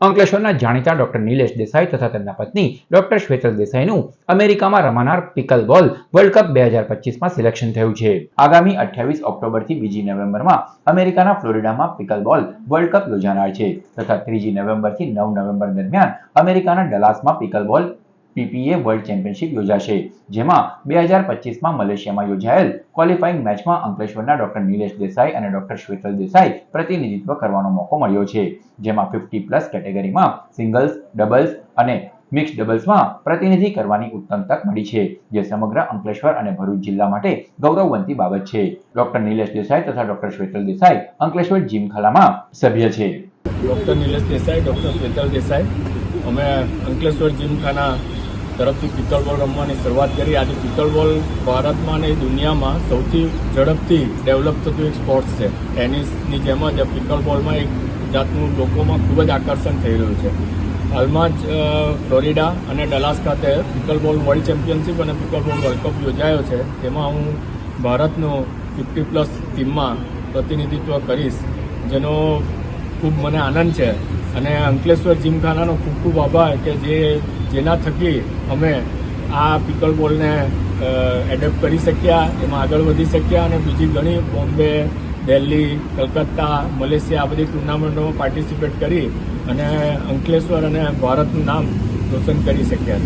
અંકલેશ્વરના જાણીતા ડોક્ટર નિલેશ દેસાઈ તથા તેમના પત્ની ડોક્ટર શ્વેતલ દેસાઈનું અમેરિકામાં રમાનાર પિકલ બોલ વર્લ્ડ કપ બે હજાર પચીસમાં સિલેક્શન થયું છે. આગામી અઠ્યાવીસ ઓક્ટોબરથી બીજી નવેમ્બરમાં અમેરિકાના ફ્લોરિડામાં પિકલ બોલ વર્લ્ડ કપ યોજાનાર છે તથા ત્રીજી નવેમ્બરથી નવ નવેમ્બર દરમિયાન અમેરિકાના ડલાસમાં પિકલ બોલ પીપીએ વર્લ્ડ ચેમ્પિયનશિપ યોજાશે, જેમાં બે હજાર પચીસમાં મલેશિયામાં યોજાયેલ ક્વોલિફાઇંગ મેચમાં અંકલેશ્વરના ડોક્ટર નિલેશ દેસાઈ અને ડોક્ટર શ્વેતલ દેસાઈ પ્રતિનિધિત્વ કરવાનો મોકો મળ્યો છે, જેમાં ફિફ્ટી પ્લસ કેટેગરીમાં સિંગલ્સ, ડબલ્સ અને મિક્સ ડબલ્સમાં પ્રતિનિધિ કરવાની ઉત્તમ તક મળી છે, જે સમગ્ર અંકલેશ્વર અને ભરૂચ જિલ્લા માટે ગૌરવવંતી બાબત છે. ડોક્ટર નિલેશ દેસાઈ તથા ડોક્ટર શ્વેતલ દેસાઈ અંકલેશ્વર જીમખાલામાં સભ્ય છે. Doctor Nilesh Desai, doctor Shwetal Desai. અમે અંકલેશ્વર જીમખાના તરફથી પિત્તળ બોલ રમવાની શરૂઆત કરી. આજે પિત્તળ બોલ ભારતમાં અને દુનિયામાં સૌથી ઝડપથી ડેવલપ થતું એક સ્પોર્ટ્સ છે. ટેનિસની જેમ જ પિત્તળ બોલમાં એક જાતનું લોકોમાં ખૂબ જ આકર્ષણ થઈ રહ્યું છે. હાલમાં જ ફ્લોરિડા અને ડલાસ ખાતે પિત્તળ બોલ વર્લ્ડ ચેમ્પિયનશિપ અને પિત્તળ બોલ વર્લ્ડ કપ યોજાયો છે. તેમાં હું ભારતનો ફિફ્ટી પ્લસ ટીમમાં પ્રતિનિધિત્વ કરીશ, જેનો ખૂબ મને આનંદ છે. અને અંકલેશ્વર જીમખાનાનો ખૂબ ખૂબ આભાર કે જે જેના થકી અમે આ પિકલ બોલને એડેપ્ટ કરી શક્યા, એમાં આગળ વધી શક્યા અને બીજી ઘણી બોમ્બે, દિલ્હી, કલકત્તા, મલેશિયા આ બધી ટુર્નામેન્ટોમાં પાર્ટિસિપેટ કરી અને અંકલેશ્વર અને ભારતનું નામ રોશન કરી શક્યા